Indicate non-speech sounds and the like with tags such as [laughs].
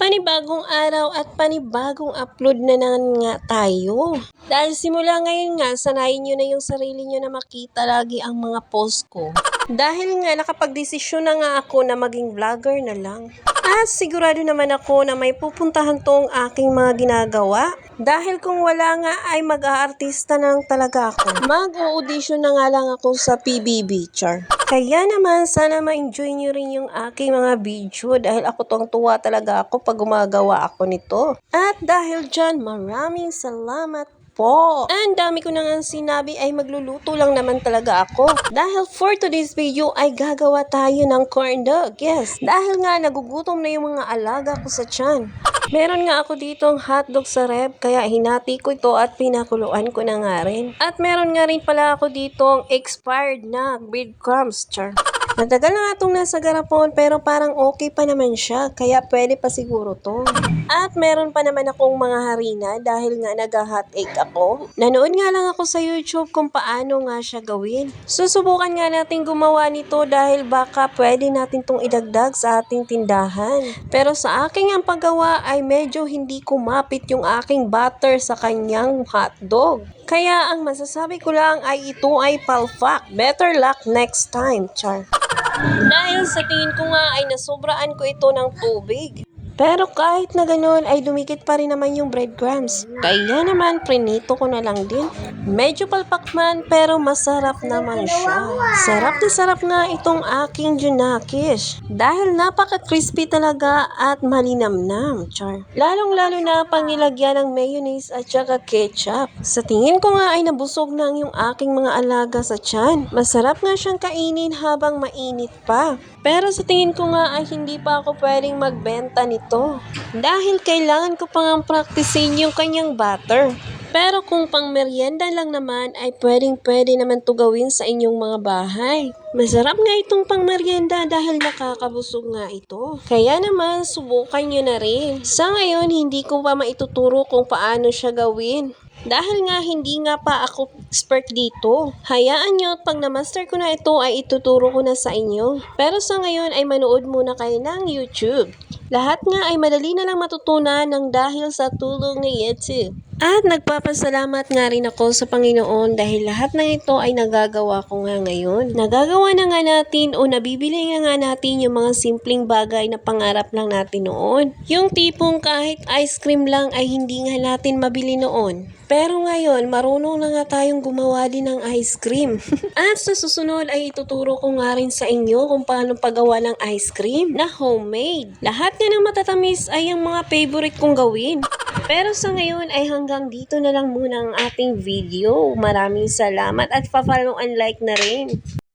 Panibagong araw at panibagong upload na naman nga tayo. Dahil simula ngayon nga, sanayin nyo na yung sarili nyo na makita lagi ang mga post ko. Dahil nga nakapagdesisyon na nga ako na maging vlogger na lang. At sigurado naman ako na may pupuntahan tong aking mga ginagawa. Dahil kung wala nga ay mag-aartista na lang talaga ako. Mag-audition na nga lang ako sa PBB, char. Kaya naman, sana ma-enjoy nyo rin yung aking mga video dahil ako tuwang tuwa talaga ako pag gumagawa ako nito. At dahil dyan, maraming salamat po. Ang dami ko na nga sinabi ay magluluto lang naman talaga ako. [laughs] Dahil for today's video ay gagawa tayo ng corn dog. Yes, dahil nga nagugutom na yung mga alaga ko sa tiyan. [laughs] Meron nga ako ditong hotdog sa rep, kaya hinati ko ito at pinakuluan ko na nga rin. At meron nga rin pala ako ditong expired na breadcrumbs, char. Matagal na nga itong nasa garapon pero parang okay pa naman siya, kaya pwede pa siguro to. At meron pa naman akong mga harina dahil nga nag-hot egg ako. Nanood nga lang ako sa YouTube kung paano nga siya gawin. Susubukan nga natin gumawa nito dahil baka pwede natin tong idagdag sa ating tindahan. Pero sa aking ang paggawa ay medyo hindi kumapit yung aking butter sa kanyang hotdog. Kaya ang masasabi ko lang ay ito ay palfak. Better luck next time, char. Dahil sa tingin ko nga ay nasobraan ko ito ng tubig. Pero kahit na ganoon ay dumikit pa rin naman yung breadcrumbs. Kaya naman prinito ko na lang din. Medyo palpak man pero masarap naman siya. Sarap na sarap nga itong aking junakis. Dahil napaka-crispy talaga at malinamnam. Char. Lalong lalo na pang nilagyan ng mayonnaise at saka ketchup. Sa tingin ko nga ay nabusog na yung aking mga alaga sa tiyan. Masarap nga siyang kainin habang mainit pa. Pero sa tingin ko nga ay hindi pa ako pwedeng magbenta nito. Dahil kailangan ko pang praktisin yung kanyang butter. Pero kung pang merienda lang naman ay pwedeng pwede naman to gawin sa inyong mga bahay. Masarap nga itong pang merienda dahil nakakabusog nga ito. Kaya naman subukan nyo na rin. Sa ngayon hindi ko pa maituturo kung paano siya gawin. Dahil nga hindi nga pa ako expert dito. Hayaan nyo pag na-master ko na ito ay ituturo ko na sa inyo. Pero sa ngayon ay manood muna kayo ng YouTube. Lahat nga ay madali na lang matutunan ng dahil sa tulong ni YouTube. At nagpapasalamat nga rin ako sa Panginoon dahil lahat ng ito ay nagagawa ko nga ngayon. Nagagawa na nga natin o nabibili nga nga natin yung mga simpleng bagay na pangarap lang natin noon. Yung tipong kahit ice cream lang ay hindi nga natin mabili noon. Pero ngayon, marunong na nga tayong gumawa din ng ice cream. [laughs] At sa susunod ay ituturo ko nga rin sa inyo kung paano paggawa ng ice cream na homemade. Lahat nga ng matatamis ay ang mga favorite kong gawin. Pero sa ngayon ay hanggang dito na lang muna ang ating video. Maraming salamat at pa-follow and like na rin.